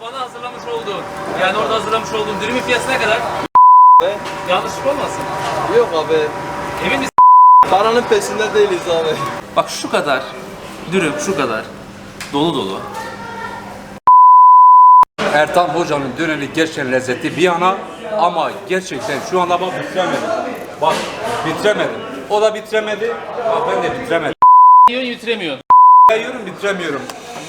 bana hazırlamış olduğun, yani orada hazırlamış olduğun dürümün fiyatı ne kadar? Yanlışlık olmasın. Yok abi. Emin misin? Paranın peşinde değiliz abi. Bak şu kadar dürüm, şu kadar. Dolu dolu. Ertan Hoca'nın döneri gerçekten lezzetli bir yana ama gerçekten şu anda bak bitiremedim. Bak bitiremedim. O da bitiremedi. Bak ben de bitiremedim. Yiyorsun bitiremiyorsun. Ben yiyorum bitiremiyorum.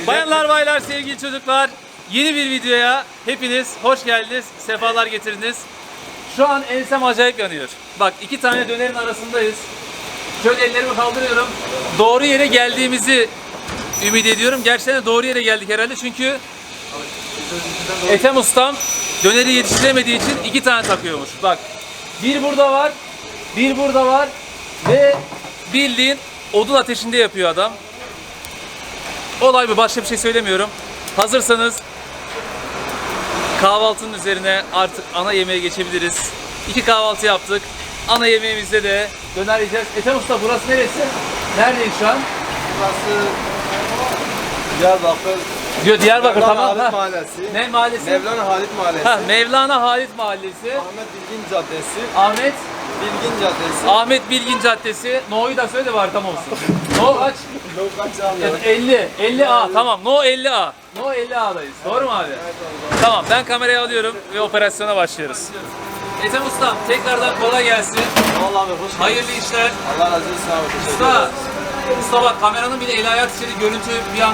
Bayanlar baylar sevgili çocuklar yeni bir videoya hepiniz hoş geldiniz sefalar getirdiniz. Şu an ensem acayip yanıyor. Bak iki tane dönerin arasındayız. Şöyle ellerimi kaldırıyorum. Doğru yere geldiğimizi ümit ediyorum. Gerçekten doğru yere geldik herhalde çünkü Ethem ustam döneri yetiştiremediği için iki tane takıyormuş. Bak bir burada var, bir burada var ve bildiğin odun ateşinde yapıyor adam. Olay bu. Başka bir şey söylemiyorum. Hazırsanız kahvaltının üzerine artık ana yemeğe geçebiliriz. İki kahvaltı yaptık. Ana yemeğimizde de döner yiyeceğiz. Ethem Usta burası neresi? Neredeyiz şu an? Burası Diyarbakır. Diyor Diyarbakır Mevlana tamam. Halit Ha. Mahallesi. Ne mahallesi? Mevlana Halit Mahallesi. Ha, Mevlana Halit Mahallesi. Ahmet Bilgin Caddesi. Ahmet Bilgin Caddesi. Ahmet Bilgin Caddesi. No'yu da söyle var tam olsun. No kaç? Lokaç abi. Yani 50. 50A tamam. No 50A. No 50A'dayız. Doğru mu abi? Tamam ben kamerayı alıyorum ve operasyona başlıyoruz. Ethem Usta tekrardan kolay gelsin. Vallahi abi hoş geldin. Hayırlı işler. Allah razı olsun abi. Usta. Usta bak kameranın bile el ayak içeri görüntü bir an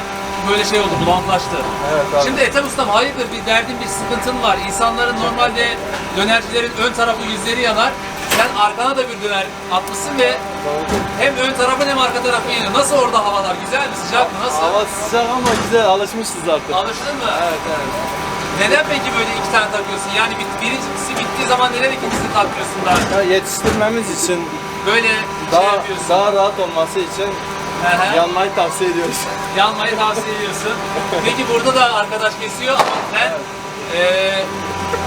böyle şey oldu, bulanıklaştı. Evet abi. Şimdi Ethem Ustam hayırdır bir derdin, bir sıkıntın var. İnsanların normalde dönercilerin ön tarafı yüzleri yanar. Sen arkana da bir döner atmışsın ve hem ön tarafın hem arka tarafın yanıyor. Nasıl orada havalar? Güzel mi? Sıcak mı? Nasıl? Hava sıcak ama güzel. Alışmışız artık. Alıştın mı? Evet evet. Neden peki böyle iki tane takıyorsun? Yani bir- birincisi bittiği zaman neden ikincisini takmıyorsun da? Ya yetiştirmemiz için Böyle daha şey yapıyorsun. daha rahat olması için Hı. yanmayı tavsiye ediyoruz. Yanmayı tavsiye ediyorsun. Peki burada da arkadaş kesiyor ama sen eee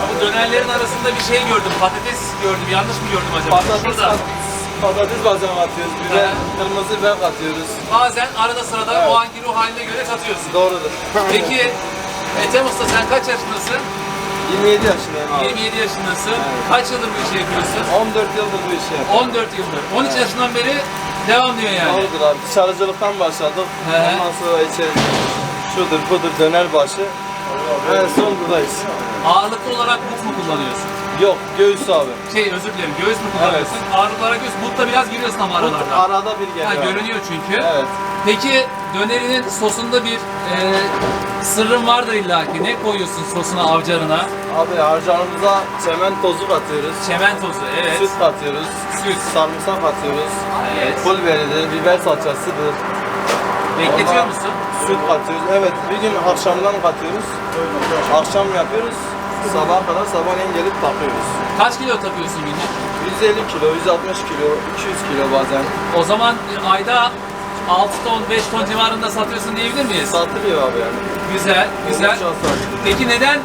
bu dönerlerin arasında bir şey gördüm. Patates gördüm. Yanlış mı gördüm acaba? Patates, Şurada. patates bazen atıyoruz. De Hı. kırmızı biber katıyoruz. Bazen arada sırada Evet. o anki ruh haline göre katıyorsun. Doğrudur. Peki Ethem Usta sen kaç yaşındasın? 27 yaşındayım abi. 27 yaşındasın. Kaç yıldır bu işi yapıyorsun? 14 yıldır bu işi yapıyorum. 14 yıldır. 13 yaşından beri devam diyor yani. Doğrudur abi. Dışarıcılıktan başladık. Hı. Ondan sonra içeri şudur budur döner başı. En son buradayız. Ağırlıklı olarak but mu kullanıyorsun? Yok göğüs abi. Şey özür dilerim göğüs mü kullanıyorsun? Ağırlıklı olarak göğüs. Butta biraz giriyorsun ama aralarda. arada bir Ha, geliyor. abi. görünüyor çünkü. Evet. Peki dönerinin sosunda bir e, sırrın vardır illaki. Ne koyuyorsun sosuna, avcarına? Abi harcanımıza çemen tozu katıyoruz. Çemen tozu, evet. Süt katıyoruz. Süt. Sarımsak atıyoruz. Evet. Pul biberidir, biber salçasıdır. Bekletiyor Ondan musun? Süt katıyoruz. Evet, bir gün akşamdan katıyoruz. Akşam yapıyoruz. Sabaha kadar sabahleyin gelip takıyoruz. Kaç kilo takıyorsun günlük? 150 kilo, 160 kilo, 200 kilo bazen. O zaman e, ayda 6 ton, 5 ton civarında satıyorsun diyebilir miyiz? Satılıyor abi yani. Güzel, güzel. Peki neden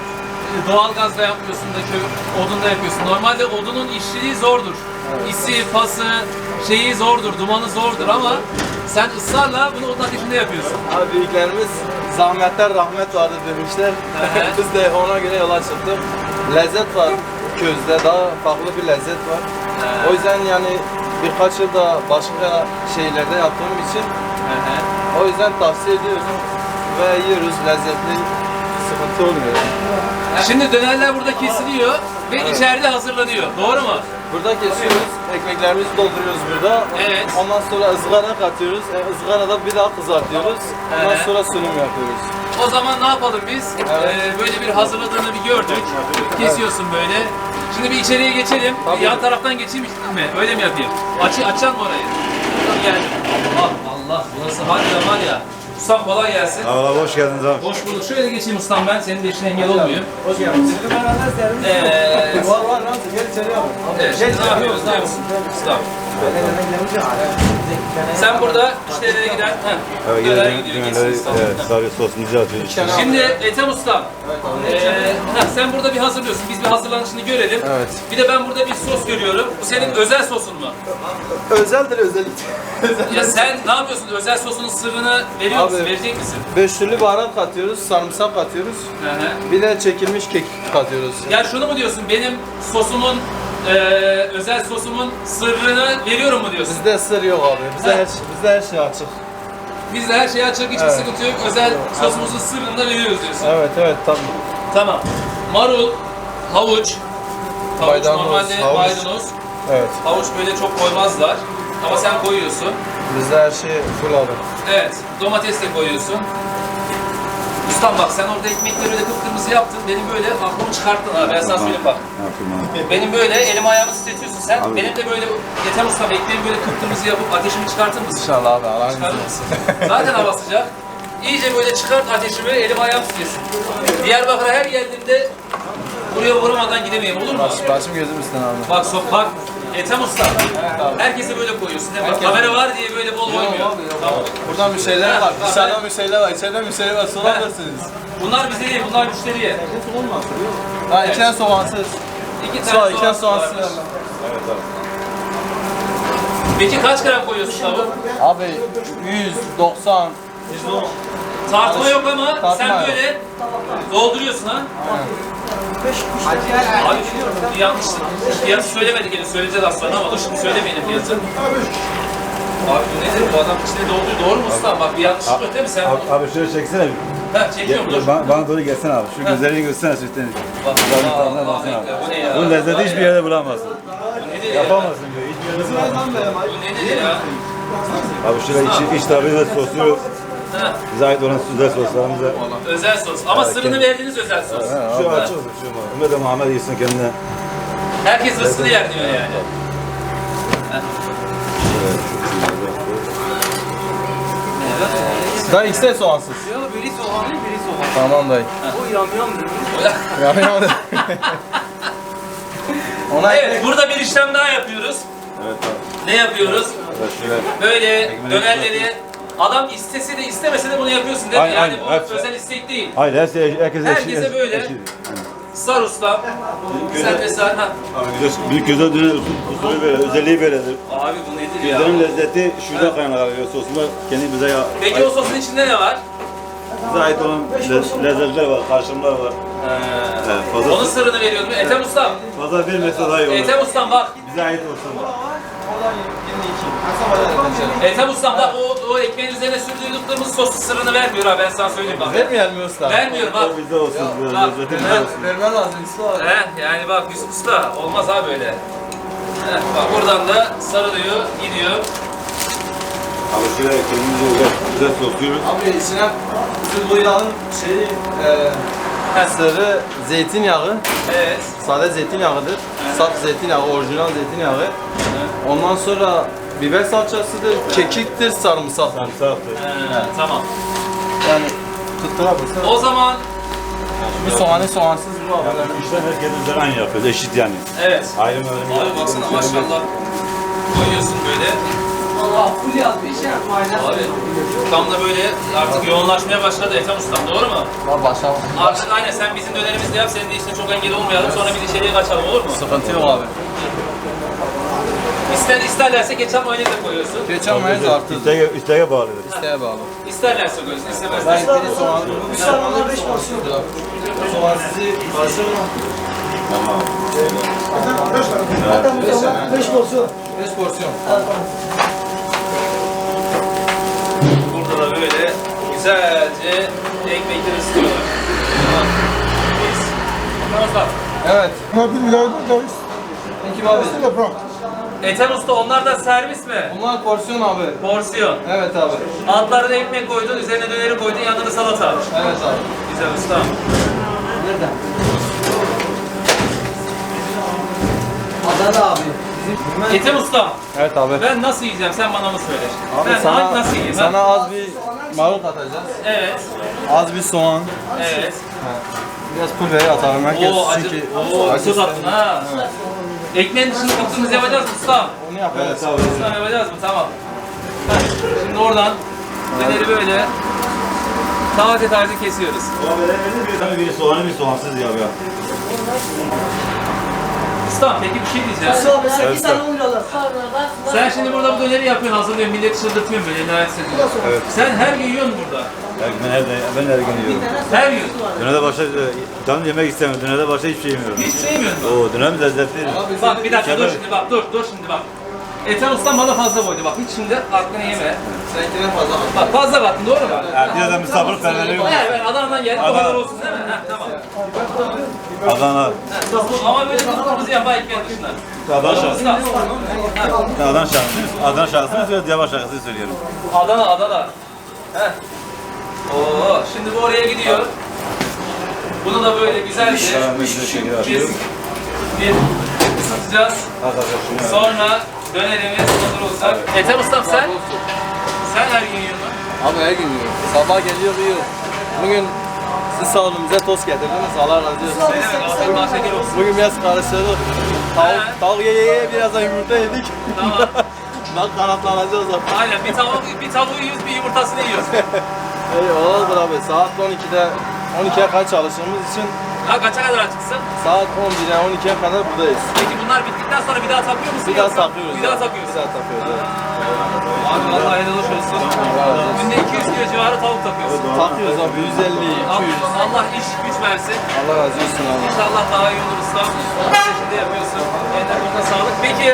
doğalgazda yapmıyorsun da köy odunda yapıyorsun? Normalde odunun işçiliği zordur. İsi, pası, şeyi zordur, dumanı zordur ama sen ısrarla bunu odun ateşinde yapıyorsun. Abi büyüklerimiz zahmetler rahmet vardır demişler. Biz de ona göre yola çıktık. Lezzet var közde, daha farklı bir lezzet var. O yüzden yani birkaç yılda başka şeylerde yaptığım için o yüzden tavsiye ediyoruz ve yiyoruz lezzetli sıkıntı olmuyor. Şimdi dönerler burada kesiliyor ve içeride hazırlanıyor. Doğru mu? Burada kesiyoruz, ekmeklerimizi dolduruyoruz burada. Evet. Ondan sonra ızgara katıyoruz. E, ızgarada bir daha kızartıyoruz. Ondan Evet. sonra sunum yapıyoruz. O zaman ne yapalım biz? Evet. Ee, böyle bir hazırladığını bir gördük. Kesiyorsun böyle. Şimdi bir içeriye geçelim. Tabii. Yan taraftan geçeyim mi? Öyle mi yapayım? Aç, açan mı orayı? Gel. Allah Allah burası harbiden var ya. Ustam kolay gelsin. Merhaba, hoş geldiniz abi. Hoş bulduk. Şöyle geçeyim ustam ben. Senin de işine engel olmuyor. Hoş geldiniz. Evet. Var var nasıl? Evet, ne yapıyoruz? Ne yapıyorsun? Sen burada müşterilere giden heh, Evet, döner yine gidiyor. geçsin İstanbul'da. evet, sarı sosumuzu atıyoruz. içine. Şimdi Ethem Ustam, ee, heh, sen burada bir hazırlıyorsun. Biz bir hazırlanışını görelim. Evet. Bir de ben burada bir sos görüyorum. Bu senin özel sosun mu? Özeldir özellikle. Ya sen ne yapıyorsun? Özel sosunun sırrını veriyor Abi- musun? Verecek misin? Beş türlü baharat katıyoruz, sarımsak katıyoruz. Hı hı. Bir de çekilmiş kekik katıyoruz. Ya şunu mu diyorsun? Benim sosumun, ee, özel sosumun sırrını veriyorum mu diyorsun? Bizde sır yok abi. Bizde Ha. her, bizde her şey açık. Bizde her şey açık, hiçbir Evet. sıkıntı yok. Özel sosumuzun sırrını da veriyoruz diyorsun. Evet evet tabii. Tamam. Marul, havuç, havuç Maydanoz, normalde havuç. maydanoz. Evet. Havuç böyle çok koymazlar. Ama sen koyuyorsun. Bizde her şey full abi. Evet, domates de koyuyorsun. Ustam bak sen orada ekmekleri öyle kıpkırmızı yaptın. Benim böyle aklımı çıkarttın ha. Ben sana söyleyeyim bak. Benim böyle elim ayağımı titretiyorsun sen. Abi. Benim de böyle yeter ustam ekmeğimi böyle kıpkırmızı yapıp ateşimi çıkartır mısın? İnşallah abi. Allah'ın Çıkarır izniyle. mısın? Zaten hava sıcak. İyice böyle çıkart ateşimi, elim ayağım titresin. Diyarbakır'a her geldiğimde buraya vurmadan gidemeyeyim olur mu? Baş, başım gözüm üstüne abi. Bak sok bak. Ethem Usta. Herkese böyle koyuyorsun Herkes- kamera var diye böyle bol koymuyor. Tamam. Buradan müşteriler var. Dışarıdan müşteriler var. İçeriden müşteri var. Sorabilirsiniz. Bunlar bize değil, bunlar müşteriye. Ha iki tane soğansız. İki tane iki tane soğan soğansız. varmış. Peki kaç gram koyuyorsun tavuk? Abi 100, 90, 110. Tartma yok ama Tartma sen yok. böyle dolduruyorsun ha. Abi bir yanlışlık. Fiyatı söylemedik henüz, söyleyeceğiz sonra ama dur şimdi söylemeyin fiyatı. Abi bu nedir? Bu adam içine dolduruyor. Doğru mu usta? Bak bir yanlışlık yok değil mi sen? Abi, abi şöyle çeksene bir. Ha çekiyorum dur. Bana, bana doğru gelsene abi. Şu gözlerini göstersene sütten. Bak, bir Allah Allah, baksana abi. bu ne ya? Bu lezzeti hiçbir yerde bulamazsın. Bu nedir ya? Yapamazsın diyor. Hiçbir yerde bulamazsın. Bu nedir ya? Abi şöyle iç, iç tarafı da sosluyoruz. Ha, Bize ait olan özel soslarımıza. özel sos. Ama sırrını verdiğiniz özel sos. Şu açık, şu Ömer de Muhammed yesin kendine. Herkes rızkını yer diyor yani. Dayı ikisi de soğansız. Yok biri soğanlı biri soğan. Tamam dayı. Bu yamyam Yani yani. Ona Evet burada bir işlem daha yapıyoruz. Evet abi. Ne yapıyoruz? Evet, şöyle. Böyle dönerleri adam istese de istemese de bunu yapıyorsun değil mi? Aynen, yani aynen. bu özel istek değil. Hayır, herkese, herkese, Herkese eşit- böyle. eşit. Aynen. Sar ustam. Sen de sar. Ha. Abi güzel, büyük güzel döner usulü böyle, özelliği böyledir. Abi bu nedir ya? Gözlerin lezzeti şurada kaynaklanıyor. Sosunda kendi bize, ya, Peki o sosun içinde ne var? bize ait olan le- lezzetler var, karşımlar var. Evet, fazla, Onun sırrını veriyorum. Ethem ustam. fazla vermese daha iyi olur. Ethem ustam bak. Bize ait olsun. Ethem ustam bak o, o ekmeğin üzerine sürdüğü kırmızı sosun sırrını vermiyor ha ben sana söyleyeyim bak. Vermeyelim mi usta? Vermiyor bak. O bizde olsun, bak, evet. Vermen lazım usta. He, yani bak Yusuf Usta olmaz ha böyle. He, bak buradan da sarılıyor, gidiyor. Abi şöyle kendimize güzel, güzel sosluyoruz. Abi içine süt bu yağın şeyi, e, sırrı zeytinyağı, Evet. sade zeytinyağıdır. Saf zeytinyağı, orijinal zeytinyağı. Ondan sonra biber salçasıdır, kekiktir, sarımsaktır. Sarımsaktır. He, tamam. Yani tutturabilirsin. O zaman Bu soğanı soğansız bu abi. Yani işlem herkes üzerine aynı yapıyoruz, eşit yani. evet. Ayrım öyle Abi baksana maşallah. Koyuyorsun böyle. Allah full yazmış ya. Abi tam da böyle artık yoğunlaşmaya başladı Ethem Ustam doğru mu? Var başa Artık aynen sen bizim dönerimizde yap senin de işte çok engel olmayalım sonra biz içeriye kaçalım olur mu? Sıkıntı yok abi. İster, isterlerse ketçap mayonez de koyuyorsun. Geçen mayonez artı İsteğe, isteğe bağlıdır. isteğe bağlı. İsterlerse koyuyorsun, istemezlerse. Ben biri soğan, bir soğanlar 5 porsiyon. Soğansızı hazır mı? Tamam. 5 porsiyon. 5 porsiyon. Burada da böyle güzelce ekmekleri ısıtıyorlar. Tamam. Biz. Tamam. Evet. Peki abi. Ethem Usta onlar da servis mi? Bunlar porsiyon abi. Porsiyon. Evet abi. Altlarına ekmek koydun, üzerine döneri koydun, yanına da salata. Evet abi. Güzel usta. Nerede? Adana abi. Ethem Usta, Evet abi. ben nasıl yiyeceğim sen bana onu söyle. Abi ben sana, nasıl yiyeyim? sana ha? az bir marul katacağız. Evet, Az bir soğan. evet. Biraz pul biber atalım. Herkes Oo acı, çünkü oo acı tuz attın ha. Ekmeğin dışında kapsımızı yapacağız mı usta? Onu yapalım. Evet, sağ. Usta yapacağız mı? Tamam. Heh, Şimdi oradan döneri böyle taze taze kesiyoruz. Ama böyle bir tane biri soğanı bir soğansız ya ya. Usta peki bir şey diyeceğim. Evet, Sen şimdi burada bu döneri yapıyorsun, hazırlıyorsun, milleti çıldırtıyorsun böyle, ediyorsun. Evet. Sen her gün yiyorsun burada. Ben her, ben her gün yiyorum. Her gün. Dönerde başka, canım yemek istemiyorum. Dönerde başka hiçbir şey yemiyorum. Hiç sevmiyorsun. Oo, dönem lezzetli. Bak bir dakika dur şimdi bak, dur, dur şimdi bak. Ethan ustam bana fazla koydu bak, hiç şimdi aklını yeme. Seninkinden fazla var. Bak fazla kattın, doğru mu? Yani biraz da misafirperverliği yok. Evet, evet, Adana'dan geldik, o Adana. olsun değil mi? Heh, tamam. Adana. Ama böyle kırmızı yapar ekmeğin dışında. Adana. Heh, Adana şarkısı. Adana şarkısını söylüyorum. Diyarbakır şarkısını söylüyorum. Adana, Adana. Heh. Oo, şimdi bu oraya gidiyor. Bunu da böyle güzel bir Ben bir şeker biz bir ısıtacağız. Sonra dönerimiz hazır olacak. Ethem ustam sen? Sen her gün yiyorsun. Abi her gün yiyorum. Sabah geliyor yiyorum. Bugün siz sağ olun bize tost getirdiniz. Allah razı olsun. Afiyet bal şeker olsun. Bugün biraz karıştırdık. Tavuk, tavuk ye ye ye biraz da yumurta yedik. Tamam. Bak kanatlanacağız artık. Aynen bir tavuk bir tavuğu yiyoruz bir yumurtasını yiyoruz. Ey olur abi saat 12'de 12'ye kadar çalıştığımız için Ha kaça kadar açıksın? saat 11'e 12'ye kadar buradayız. Peki bunlar bittikten sonra bir daha takıyor musun? Bir daha yoksa- takıyoruz. Bir daha abi. takıyoruz. Bir daha takıyoruz. evet. Abi vallahi hoş olsun. Günde 200 kilo civarı tavuk takıyorsun. Takıyoruz abi 150, 200. Allah, Allah iş güç versin. Allah razı olsun abi. İnşallah daha iyi olur usta. Şimdi yapıyorsun. Eline koluna sağlık. Peki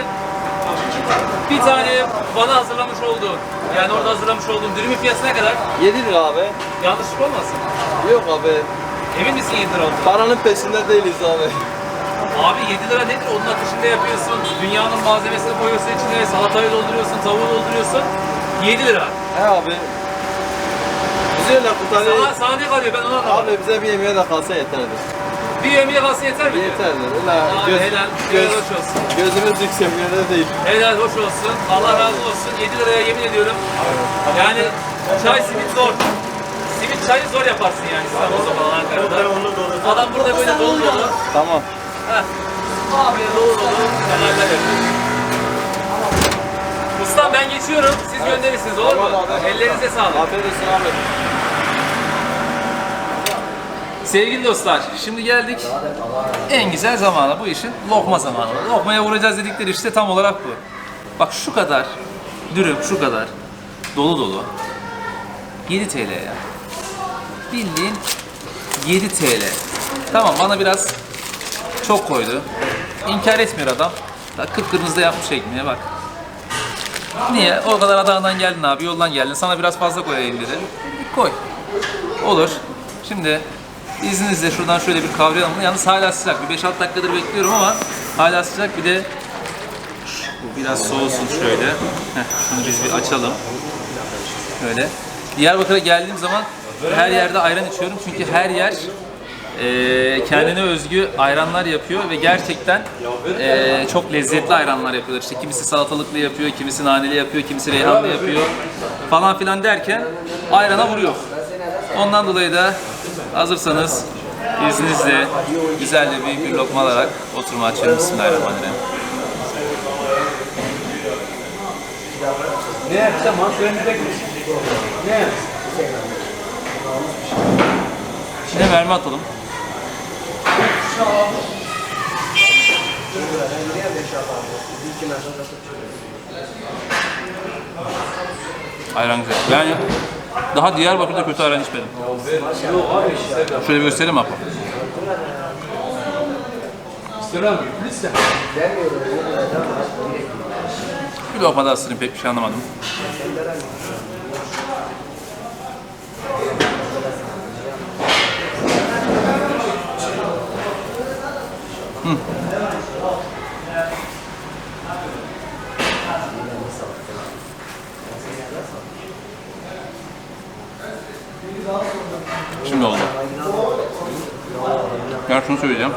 bir tane bana hazırlamış olduğun, yani orada hazırlamış olduğun dürümün fiyatı ne kadar? 7 lira abi. Yanlışlık olmasın. Yok abi. Emin misin 7 lira olduğunu? Paranın peşinde değiliz abi. Abi 7 lira nedir? Onun akışında yapıyorsun. Dünyanın malzemesini koyuyorsun içine, salatayı dolduruyorsun, tavuğu dolduruyorsun. 7 lira. He abi. Bizi öyle kurtarıyor. Sana, sana ne kalıyor ben onu anlamadım. Abi bize bir yemeğe de kalsa yeterli. Bir yemeğe kalsa yeter mi? Yeterli. Öyle Abi göz, helal, helal hoş olsun. gözümüz yüksekliğinde değil. Helal hoş olsun. Allah razı olsun. 7 liraya yemin ediyorum. Yani çay simit zor. Simit çayı zor yaparsın yani İstanbul'da falan Ankara'da. Adam burada böyle dolu dolu. Tamam. Heh. Abi dolu dolu neler yapıyor. Ustam ben geçiyorum. Siz gönderirsiniz olur mu? Ellerinize sağlık. Afiyet olsun abi. Sevgili dostlar, şimdi geldik en güzel zamana bu işin lokma zamanı. Lokmaya vuracağız dedikleri işte tam olarak bu. Bak şu kadar dürüm, şu kadar dolu dolu. 7 TL ya. Bildiğin 7 TL. Tamam bana biraz çok koydu. İnkar etmiyor adam. Bak kıpkırmızı yapmış ekmeğe bak. Niye? O kadar Adana'dan geldin abi, yoldan geldin. Sana biraz fazla koyayım dedi. Koy. Olur. Şimdi izninizle şuradan şöyle bir kavrayalım. Yalnız hala sıcak. Bir 5-6 dakikadır bekliyorum ama hala sıcak. Bir de bu biraz soğusun şöyle. Heh, şunu biz bir açalım. Böyle. Diyarbakır'a geldiğim zaman her yerde ayran içiyorum. Çünkü her yer eee, kendine özgü ayranlar yapıyor ve gerçekten eee, çok lezzetli ayranlar yapıyorlar. İşte kimisi salatalıklı yapıyor, kimisi naneli yapıyor, kimisi reyhanlı yapıyor falan filan derken ayrana vuruyor. Ondan dolayı da hazırsanız izninizle güzel de büyük bir lokma alarak oturma açıyorum. Bismillahirrahmanirrahim. Ne yapacağım? Antrenörde Ne? Şimdi mermi atalım. Ayran güzel. Yani daha Diyarbakır'da kötü ayran içmedim. Şöyle bir göstereyim mi? Bir lokma daha ısırayım pek bir şey anlamadım. Şimdi oldu. Ben şunu söyleyeceğim.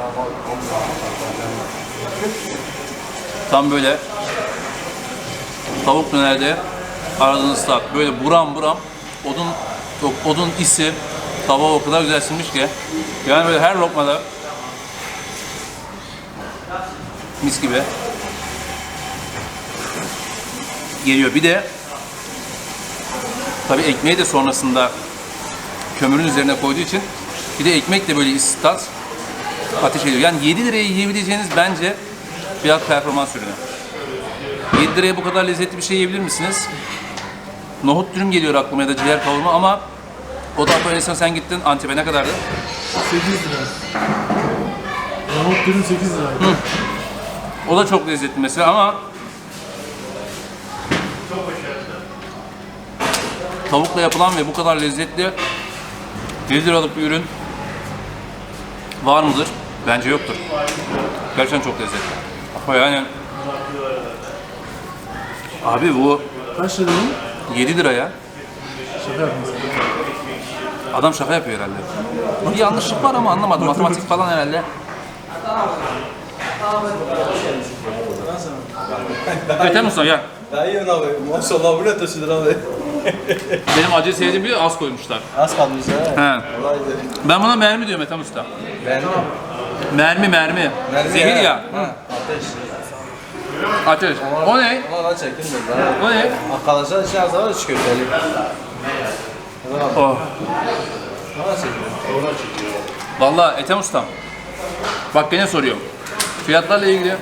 Tam böyle tavuk dönerde aradığınız tat. Böyle buram buram odun odun isi tavuğa o kadar güzel sinmiş ki yani böyle her lokmada Mis gibi. Geliyor. Bir de tabii ekmeği de sonrasında kömürün üzerine koyduğu için bir de ekmek de böyle istas ateş ediyor. Yani 7 liraya yiyebileceğiniz bence fiyat performans ürünü. 7 liraya bu kadar lezzetli bir şey yiyebilir misiniz? Nohut dürüm geliyor aklıma ya da ciğer kavurma ama o da en son sen gittin Antep'e ne kadardı? 8 lira. Yamuk dürüm 8 lira. O da çok lezzetli mesela ama tavukla yapılan ve bu kadar lezzetli 1 liralık bir ürün var mıdır? Bence yoktur. Gerçekten çok lezzetli. Ama yani Abi bu Kaç lira dedin? 7 liraya Şaka yapıyorsun. adam şaka yapıyor herhalde. Bir yanlışlık var ama anlamadım. Matematik falan herhalde. Yeter Mustafa gel. Daha iyi abi. Maşallah bu ne taşıdır abi. Benim acı sevdiğim bir az koymuşlar. Az kalmış ha. He. De. Ben buna mermi diyorum Ethem Usta. Ben Mermi mermi. Mermi Zehir ya. Ha, Ateş. Ateş. O ne? Ona da. O ne? Arkadaşlar için az daha çikolateli. Oh. Ona çekiyor. Vallahi Ethem Usta. Bak gene soruyorum. Fiyatlarla ilgili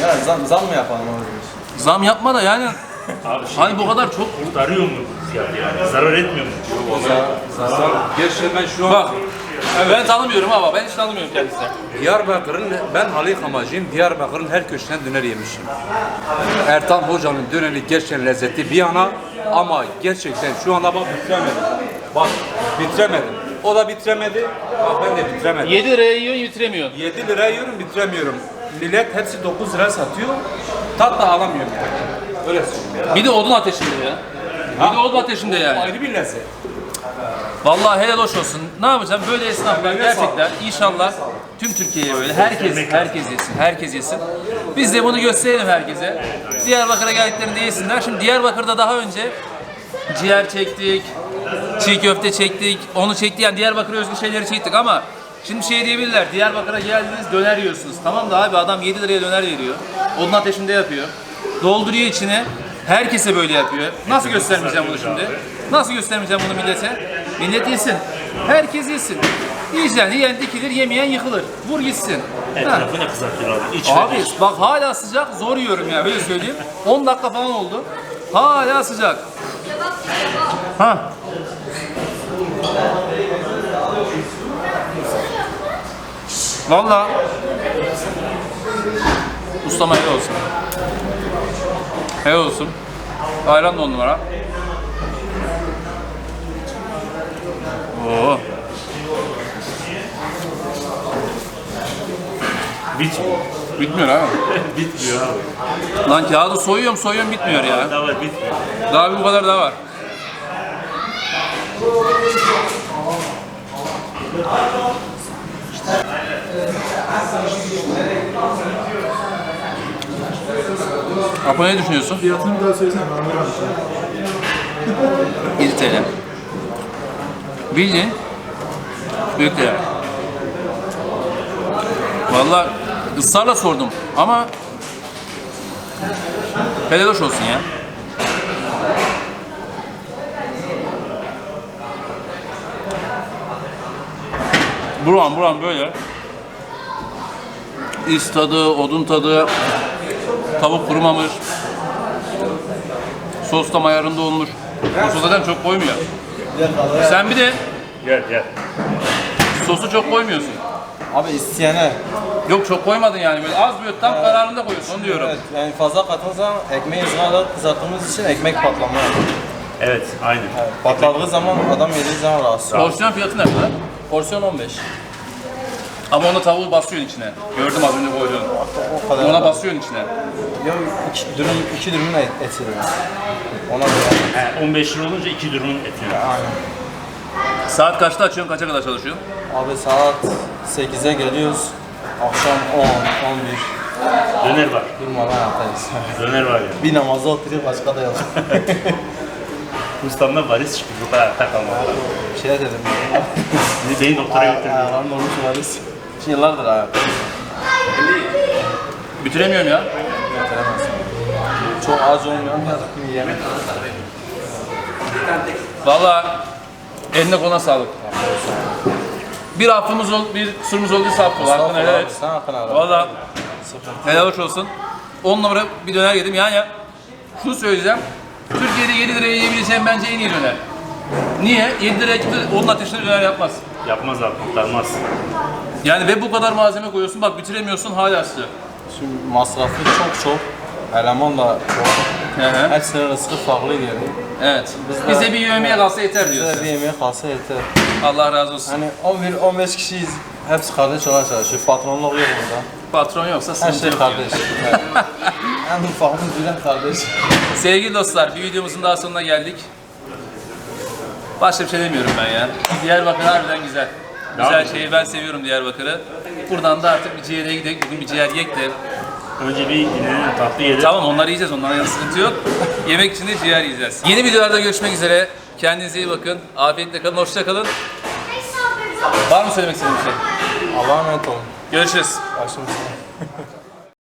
Ya zam, zam mı yapalım zam yapma da yani Abi şey hani bu kadar çok kurtarıyor mu fiyat yani? Zarar etmiyor mu? Gerçekten ben şu an Bak. Ben tanımıyorum ama ben hiç tanımıyorum kendisini. Diyarbakır'ın, ben Ali Kamacıyım. Diyarbakır'ın her köşesinden döner yemişim. Ertan Hoca'nın döneri gerçekten lezzeti bir yana ama gerçekten şu anda bak bitiremedim. Bak bitiremedim. O da bitiremedi. Bak ben de bitiremedim. 7 liraya yiyorsun bitiremiyorsun. 7 lira yiyorum bitiremiyorum. Millet hepsi 9 lira satıyor. Tat da alamıyorum yani. Öyle söyleyeyim ya. Bir de odun ateşinde ya. Bir de odun ateşinde yani. Ayrı bir lezzet. Vallahi helal hoş olsun. Ne yapacağım? Böyle esnaflar gerçekten inşallah tüm Türkiye'ye böyle herkes herkes yesin. Herkes yesin. Biz de bunu gösterelim herkese. Diyarbakır'a geldiklerinde yesinler. Şimdi Diyarbakır'da daha önce ciğer çektik, çiğ köfte çektik, onu çektik. Yani Diyarbakır'a özgü şeyleri çektik ama Şimdi şey diyebilirler, Diyarbakır'a geldiniz döner yiyorsunuz. Tamam da abi adam 7 liraya döner veriyor. Odun ateşinde yapıyor. Dolduruyor içine. Herkese böyle yapıyor. Nasıl göstermeyeceğim bunu şimdi? Nasıl göstermeyeceğim bunu millete? Millet yesin. Herkes yesin. Yiyeceksin, yiyen dikilir, yemeyen yıkılır. Vur gitsin. Ha. Etrafı ne kızartıyor abi? İç Abi ve bak hala sıcak, zor yiyorum ya öyle söyleyeyim. 10 dakika falan oldu. Hala sıcak. Ha. Valla. Ustama helal olsun. Helal olsun. Ayran da on numara. Oo. bitmiyor. Bitmiyor ha. bitmiyor abi. Lan kağıdı soyuyorum soyuyorum bitmiyor ya. Daha var bitmiyor. Daha bir bu kadar daha var. Apo ne düşünüyorsun? Fiyatını bir daha söylesene. Ben anlamadım. 7 TL. Bildiğin büyük TL. Valla ısrarla sordum ama helal hoş olsun ya. Buram buram böyle. İs tadı, odun tadı, tavuk kurumamış. Sos da ayarında olmuş. Sosu zaten çok koymuyor. Sen bir de Gel gel. sosu çok koymuyorsun. Abi isteyene. Yok çok koymadın yani böyle az böyle tam kararında koyuyorsun onu diyorum. Evet, yani fazla kattığımız zaman ekmeği ızgarada kızarttığımız için ekmek patlama. Evet aynen. Patladığı zaman adam yediği zaman rahatsız. Porsiyon fiyatı ne kadar? Porsiyon 15. Ama ona tavuğu basıyorsun içine. Gördüm az önce koyduğunu. O kadar. Ona basıyorsun içine. Yok iki dürüm, iki dürümün et, eti dürüm. Ona göre. He, 15 lira olunca 2 dürümün eti. Aynen. Saat kaçta açıyorsun, kaça kadar çalışıyorsun? Abi saat 8'e geliyoruz. Akşam 10, 11. Döner var. Durmadan yaptayız. Döner var ya. bir namaza oturuyor başka da yok. Ustamdan varis çıktı. Bu kadar takalma. Bir şey dedim. Beyin doktora götürdü. Ayağlarım olmuş varis. Yıllardır ayakta. Bitiremiyorum ya. Çok az olmayan bir yemek. Valla eline koluna sağlık. Bir affımız ol, bir kusurumuz olduysa affola. Hakkını helal et. Sen hakkını helal et. Valla helal hoş olsun. 10 numara bir döner yedim. Yani şunu söyleyeceğim. Türkiye'de 7 liraya yiyebileceğim bence en iyi döner. Niye? 7 liraya kimse onun ateşinde döner yapmaz. Yapmaz abi, kurtarmaz. Yani ve bu kadar malzeme koyuyorsun bak bitiremiyorsun hala sıcak. Şimdi masrafı çok çok. Eleman da çok. Hı hı. Hepsinin rızkı farklı geliyor. Evet. Biz de- Bize bir yemeğe kalsa yeter Bize diyorsun. bir yemeğe kalsa yeter. Allah razı olsun. Hani 11-15 kişiyiz. Hepsi kardeş olarak çalışıyor. Patronluk yok burada. Patron yoksa Her sıkıntı şey yok. kardeş. Evet. en ufakımız bile kardeş. Sevgili dostlar bir videomuzun daha sonuna geldik. Başka bir şey demiyorum ben ya. Diyarbakır harbiden güzel. Güzel şeyi ben seviyorum Diyarbakır'ı. Buradan da artık bir ciğere gidelim. Bugün bir ciğer yiyek de. Önce bir dinlenin, tatlı yedim. Tamam onları yiyeceğiz. Onlara yana sıkıntı yok. Yemek için de ciğer yiyeceğiz. Yeni videolarda görüşmek üzere. Kendinize iyi bakın. Afiyetle kalın. Hoşça kalın. Var mı söylemek istediğiniz bir şey? Allah'a emanet olun. Görüşürüz. Başım